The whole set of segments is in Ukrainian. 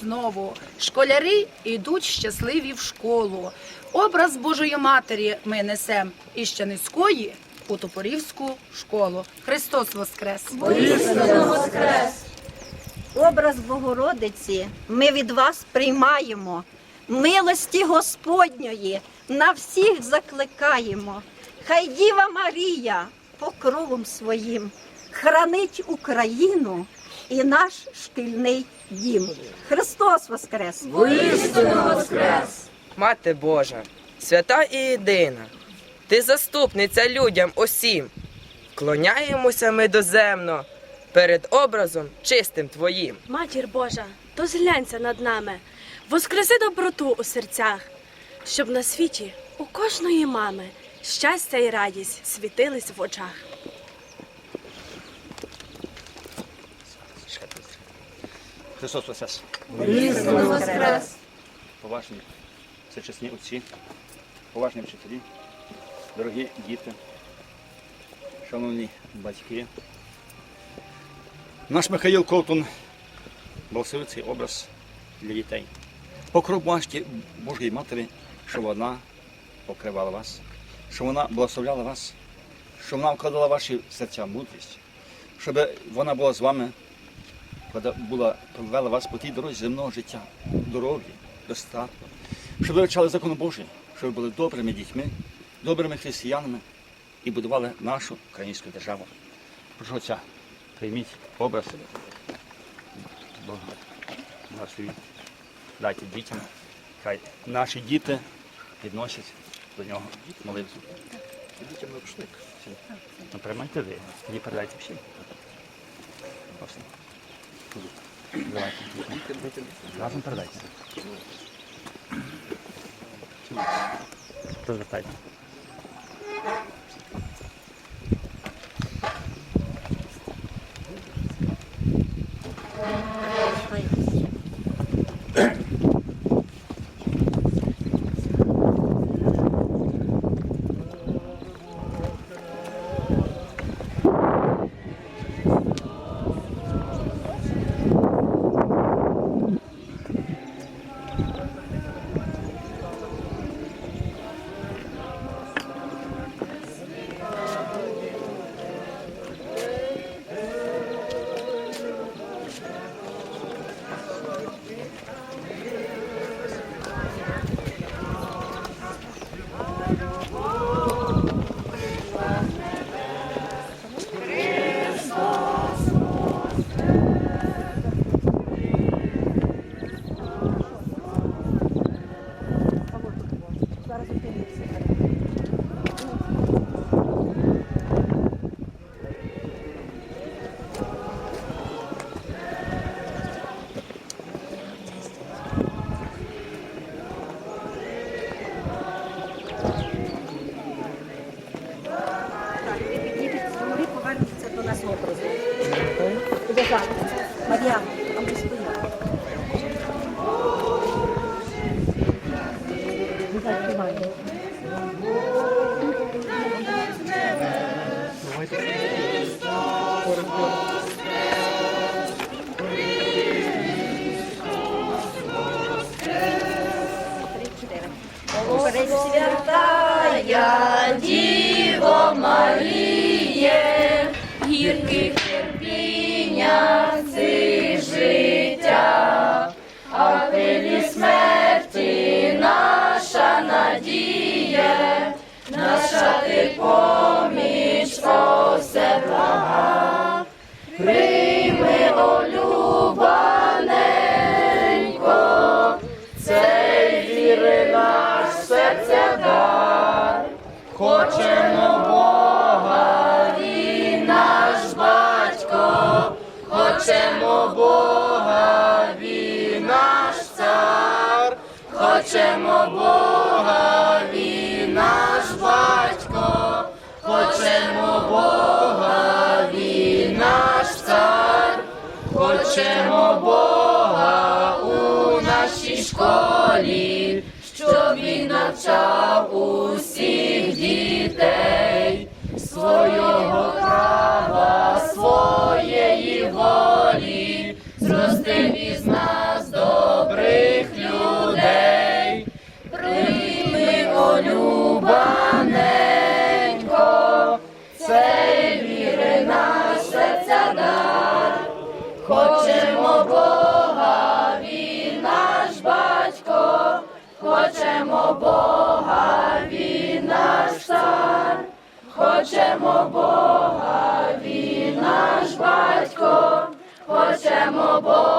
знову. Школярі йдуть щасливі в школу. Образ Божої Матері ми несем із Щаницької у Топорівську школу. Христос Воскрес! Образ Богородиці ми від вас приймаємо. Милості Господньої на всіх закликаємо. Хай Діва Марія покровом своїм хранить Україну і наш шкільний дім. Христос Воскрес! Мати Божа, свята і єдина, ти заступниця людям усім. Вклоняємося ми доземно перед образом чистим твоїм. Матір Божа, то зглянься над нами, воскреси доброту у серцях, щоб на світі у кожної мами щастя і радість світились в очах. Христос Воскрес! Воскрес! Поважні всечесні отці, поважні вчителі, дорогі діти, шановні батьки. Наш Михаїл Ковтун благословив цей образ для дітей. Покров бачите Божої Матері, що вона покривала вас, що вона благословляла вас, що вона вкладала ваші серця мудрість, щоб вона була з вами була провела вас по тій дорозі земного життя, дороги, достатку, щоб ви вивчали закон Божий, щоб ви були добрими дітьми, добрими християнами і будували нашу українську державу. Прошу отця, прийміть образ Бога благословіть. Дайте дітям, хай наші діти відносять до нього молитву. Дітям рушник. Ну, приймайте ви, тоді передайте всім. Власне. Давайте. Разом передайте. Розвертайте. Пресвятая Діво Маріє, гірких терпіння цих життя, а в смерті наша надія, наша ти хочемо Бога, він наш батько, хочемо Бога, він наш цар, хочемо Бога у нашій школі, щоб він навчав усіх дітей. Свого права, своєї волі, Бога, він наш цар, хочемо Бога, він наш батько, хочемо Бога,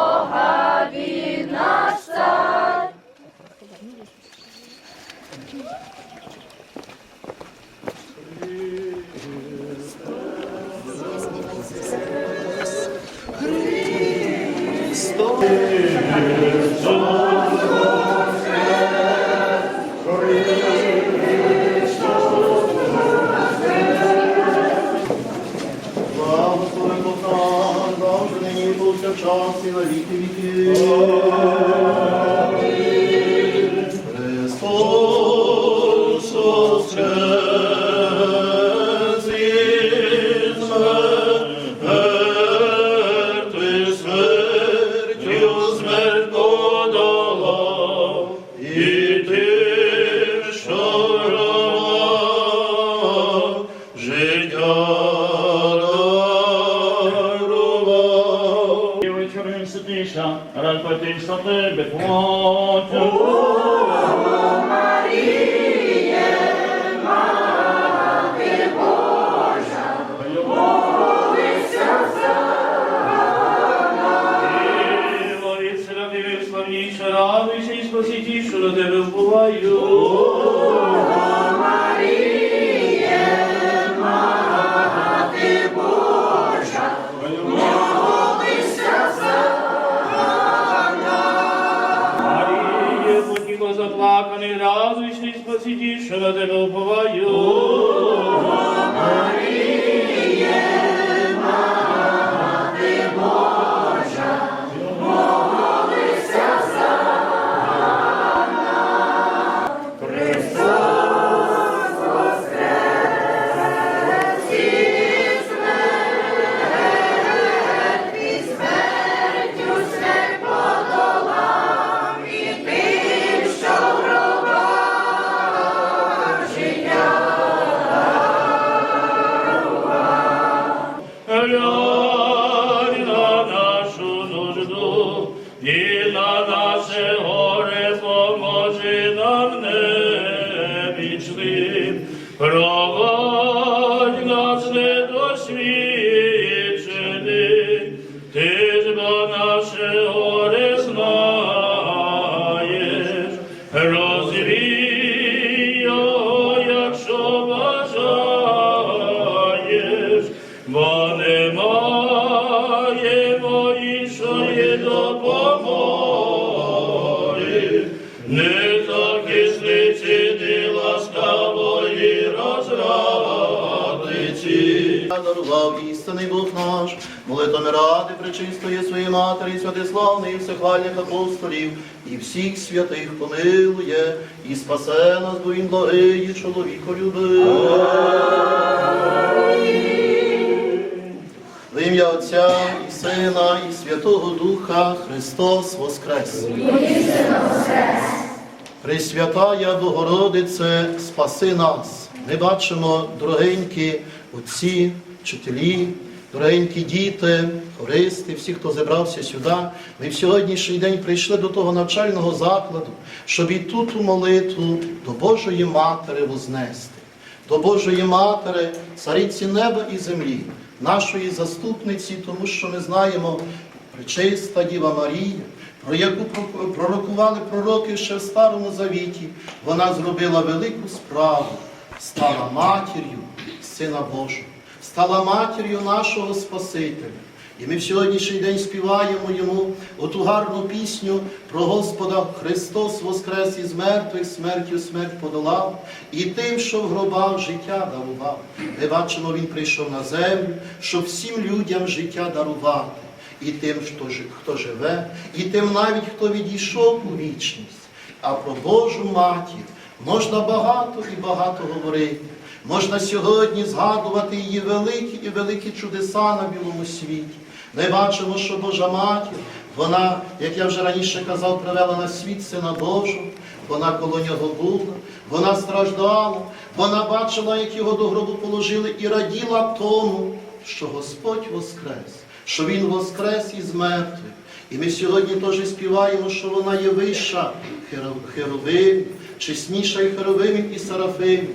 Amém. Розвій якщо бажаєш, бо немає іншої допомоги, не захисниці, ти ласкавої розрадиці. дарував істинний Бог наш, молитвами ради пречистої своєї матері, святиславної, всехвальних апостолів і всіх святих помилує і спасе нас, бо він благий чоловіко любив. В ім'я Отця і Сина, і Святого Духа Христос Воскрес! Пресвятая Богородице, спаси нас. Ми бачимо, дорогенькі отці, вчителі, дорогенькі діти, хористи, всі, хто зібрався сюди. Ми в сьогоднішній день прийшли до того навчального закладу, щоб і тут у молитву до Божої Матері вознести, до Божої Матері, цариці неба і землі, нашої заступниці, тому що ми знаємо, пречиста Діва Марія, про яку пророкували пророки ще в Старому Завіті, вона зробила велику справу, стала матір'ю Сина Божого, стала матір'ю нашого Спасителя. І ми в сьогоднішній день співаємо йому оту гарну пісню про Господа Христос Воскрес із мертвих, смертю смерть подолав, і тим, що в гробах життя дарував. Ми бачимо, Він прийшов на землю, щоб всім людям життя дарувати і тим, хто, живе, і тим навіть, хто відійшов у вічність. А про Божу матір можна багато і багато говорити. Можна сьогодні згадувати її великі і великі чудеса на білому світі. Ми бачимо, що Божа матір, вона, як я вже раніше казав, привела на світ Сина Божого, вона коло нього була, вона страждала, вона бачила, як його до гробу положили, і раділа тому, що Господь воскрес, що Він воскрес із мертвих. І ми сьогодні теж співаємо, що вона є вища херо- херовим, чесніша і херовимів і сарафим,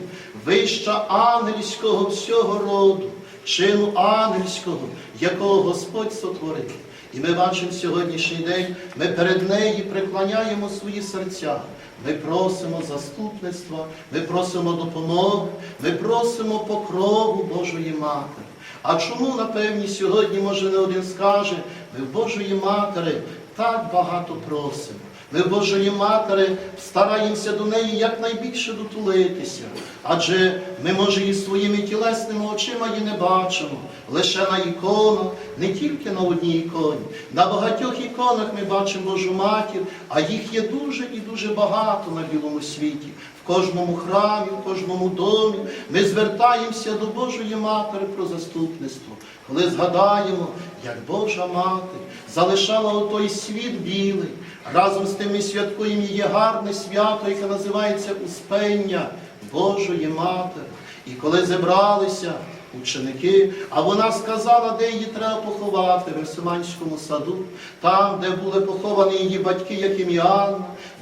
вища ангельського всього роду, чину ангельського, якого Господь сотворив. І ми бачимо сьогоднішній день, ми перед нею преклоняємо свої серця. Ми просимо заступництва, ми просимо допомоги, ми просимо покрову Божої Матері. А чому, напевні, сьогодні, може, не один скаже, ми в Божої Матері так багато просимо. Ми Божої Матері стараємося до неї якнайбільше дотулитися. Адже ми, може, і своїми тілесними очима її не бачимо. Лише на іконах, не тільки на одній іконі. На багатьох іконах ми бачимо Божу Матір, а їх є дуже і дуже багато на білому світі. В кожному храмі, в кожному домі ми звертаємося до Божої Матері про заступництво. Коли згадаємо, як Божа Мати залишала отой світ білий, разом з тим ми святкуємо її гарне свято, яке називається Успення Божої Матері. І коли зібралися ученики, а вона сказала, де її треба поховати в Ерсиманському саду, там, де були поховані її батьки, як і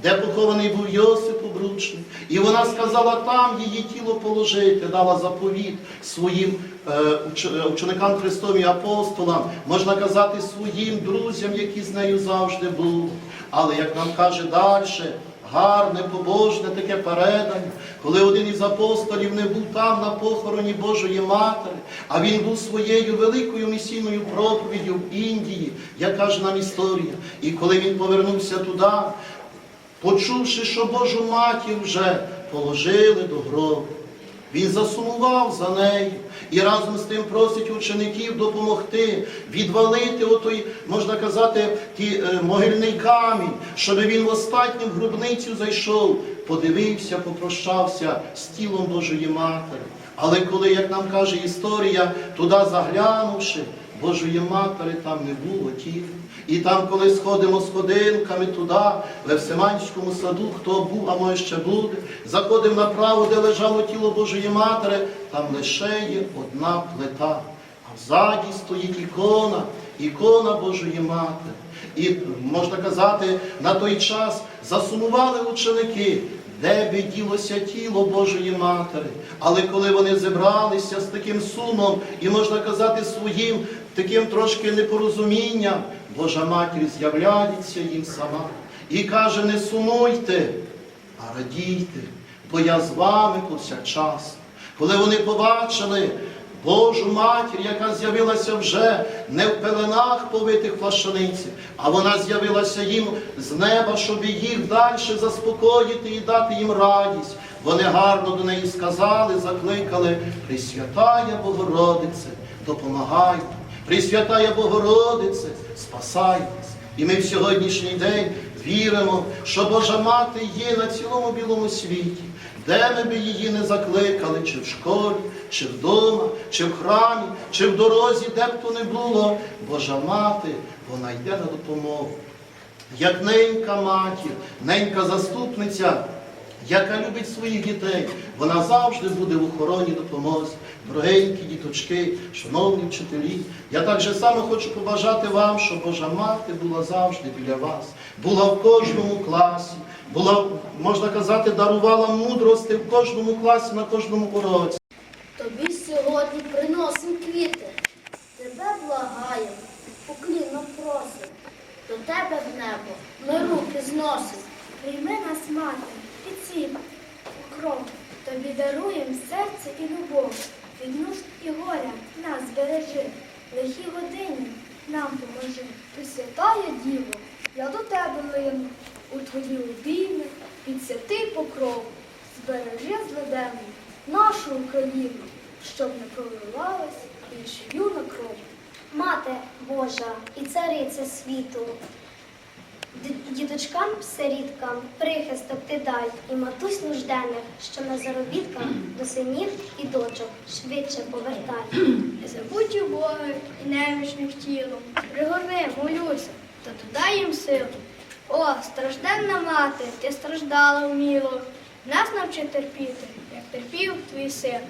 де похований був Йосип Обручний. І вона сказала, там її тіло положити, дала заповіт своїм е, е, ученикам Христовим і апостолам, можна казати, своїм друзям, які з нею завжди були. Але як нам каже далі, гарне, побожне таке передання, коли один із апостолів не був там на похороні Божої Матері, а він був своєю великою місійною проповіддю в Індії, як каже нам історія. І коли він повернувся туди, почувши, що Божу матір вже положили до гробу, він засумував за нею і разом з тим просить учеників допомогти відвалити отой, можна казати, ті, е, могильний камінь, щоб він в останню грубницю зайшов, подивився, попрощався з тілом Божої Матері. Але коли, як нам каже історія, туди заглянувши, Божої Матері там не було тіла. І там, коли сходимо сходинками туди, в Евсиманському саду, хто був, а може ще буде, заходимо направо, де лежало тіло Божої Матері, там лише є одна плита. А взаді стоїть ікона, ікона Божої Матері. І можна казати, на той час засумували ученики, де би ділося тіло Божої Матері. Але коли вони зібралися з таким сумом і, можна казати, своїм таким трошки непорозумінням, Божа Матір з'являється їм сама і каже, не сумуйте, а радійте, бо я з вами повсякчас. Коли вони побачили Божу матір, яка з'явилася вже не в пеленах повитих плащаниці, а вона з'явилася їм з неба, щоб їх далі заспокоїти і дати їм радість. Вони гарно до неї сказали, закликали, Пресвятая Богородице, допомагайте, Пресвятая Богородице, спасай нас. І ми в сьогоднішній день віримо, що Божа Мати є на цілому білому світі, де ми би її не закликали, чи в школі, чи вдома, чи в храмі, чи в дорозі, де б то не було. Божа Мати, вона йде на допомогу. Як ненька матір, ненька заступниця, яка любить своїх дітей, вона завжди буде в охороні допомозі. Дорогенькі діточки, шановні вчителі, я так же само хочу побажати вам, щоб Божа мати була завжди біля вас, була в кожному класі, була, можна казати, дарувала мудрости в кожному класі, на кожному уроці. Тобі сьогодні приносим квіти, тебе благаємо, уклінно просим, до тебе в небо ми руки зносим. Прийми нас, мати, під свій покров. Тобі даруєм серце і любов. Від нужд і горя нас збережи. Лихі годині нам поможи. Ти святая діво, я до тебе лину. У твої обійми під святий покров. Збережи злиденну нашу Україну, щоб не проливалась іншою на кров. Мати Божа і цариця світу, діточкам, сиріткам, прихисток ти дай і матусь нужденних, що на заробітках до синів і дочок швидше повертай. Не забудь у Бога і немічних тілом. Пригорни, молюся, та додай їм силу. О, стражденна мати, ти страждала вміло. Нас навчи терпіти, як терпів твій син.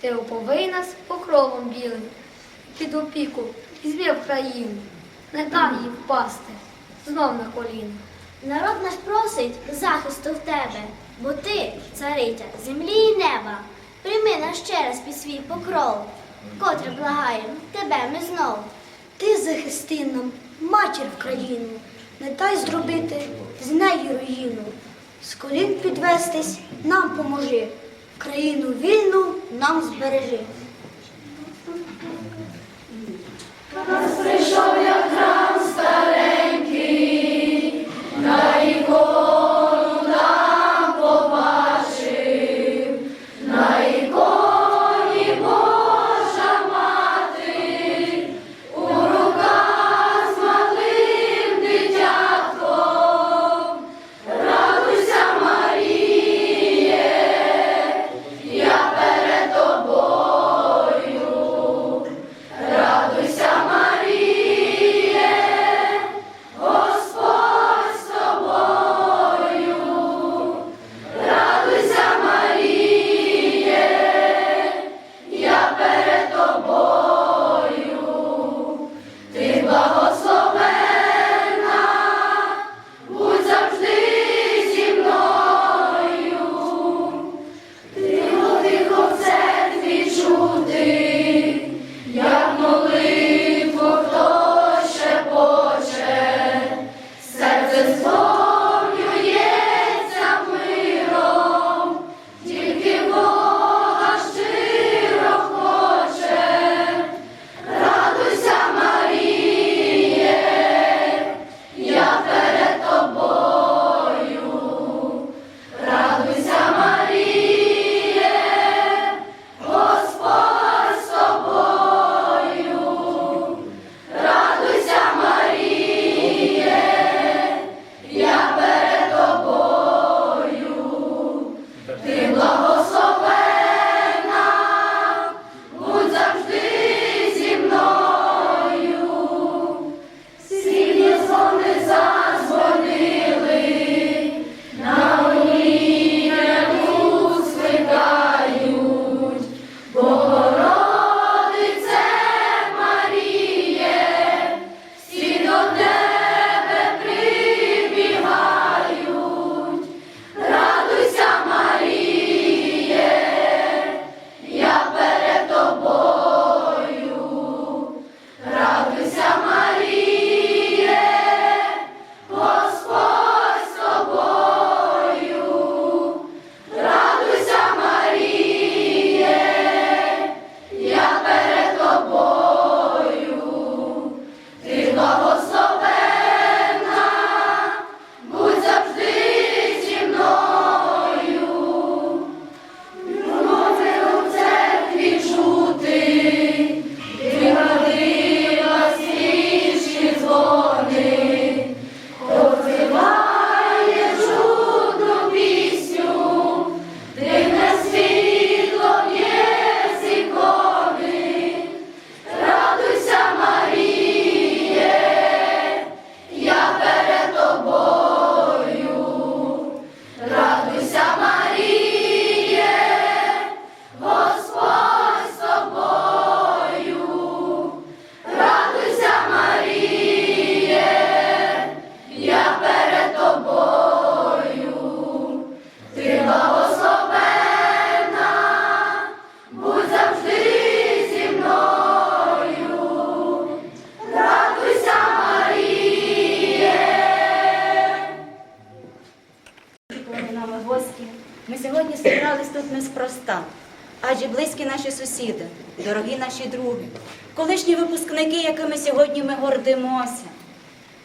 Ти оповий нас покровом білим. Під опіку візьми в країну, не дай їй впасти, знов на коліна. Народ наш просить захисту в тебе, бо ти, цариця землі і неба, прийми нас ще раз під свій покров, котре благаєм тебе ми знов. Ти захисти нам, матір в країну, не дай зробити з нею руїну. З колін підвестись нам поможи, країну вільну нам збережи. нами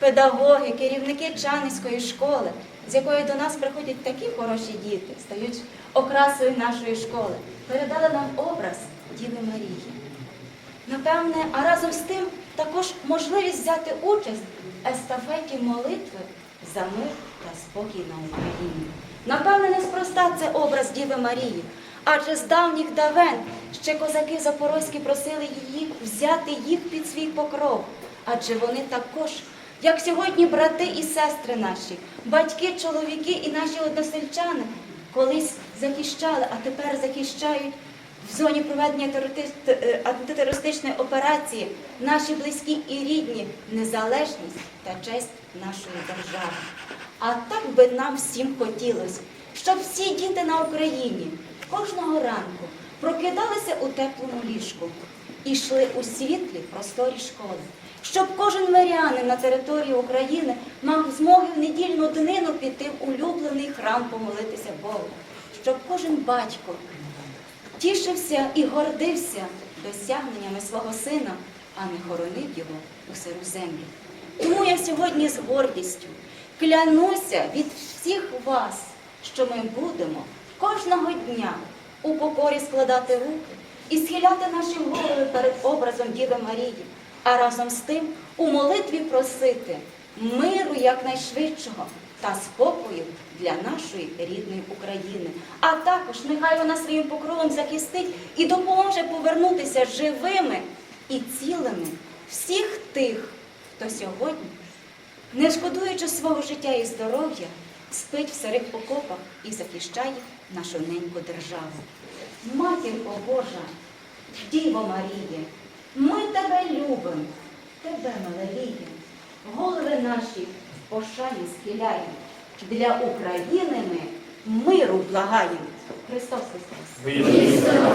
педагоги, керівники Чанівської школи, з якої до нас приходять такі хороші діти, стають окрасою нашої школи, передали нам образ Діви Марії. Напевне, а разом з тим також можливість взяти участь в естафеті молитви за мир та спокій на Україні. Напевне, неспроста це образ Діви Марії, адже з давніх давен ще козаки запорозькі просили її взяти їх під свій покров, адже вони також, як сьогодні брати і сестри наші, батьки, чоловіки і наші односельчани, колись захищали, а тепер захищають в зоні проведення е, антитерористичної операції наші близькі і рідні, незалежність та честь нашої держави. А так би нам всім хотілося, щоб всі діти на Україні кожного ранку прокидалися у теплому ліжку і йшли у світлі просторі школи, щоб кожен мирянин на території України мав змоги в недільну днину піти в улюблений храм помолитися Богу, щоб кожен батько тішився і гордився досягненнями свого сина, а не хоронив його у сиру землю. Тому я сьогодні з гордістю клянуся від всіх вас, що ми будемо кожного дня у покорі складати руки і схиляти наші голови перед образом Діви Марії, а разом з тим у молитві просити миру якнайшвидшого та спокою для нашої рідної України. А також нехай вона своїм покровом захистить і допоможе повернутися живими і цілими всіх тих, хто сьогодні, не шкодуючи свого життя і здоров'я, спить в сирих окопах і захищає нашу неньку державу. Матінко Божа, Діво Маріє, ми тебе любимо, тебе малевіє, голови наші в пошані схиляємо. Для України ми миру благаємо. Христос Христос! Воістину.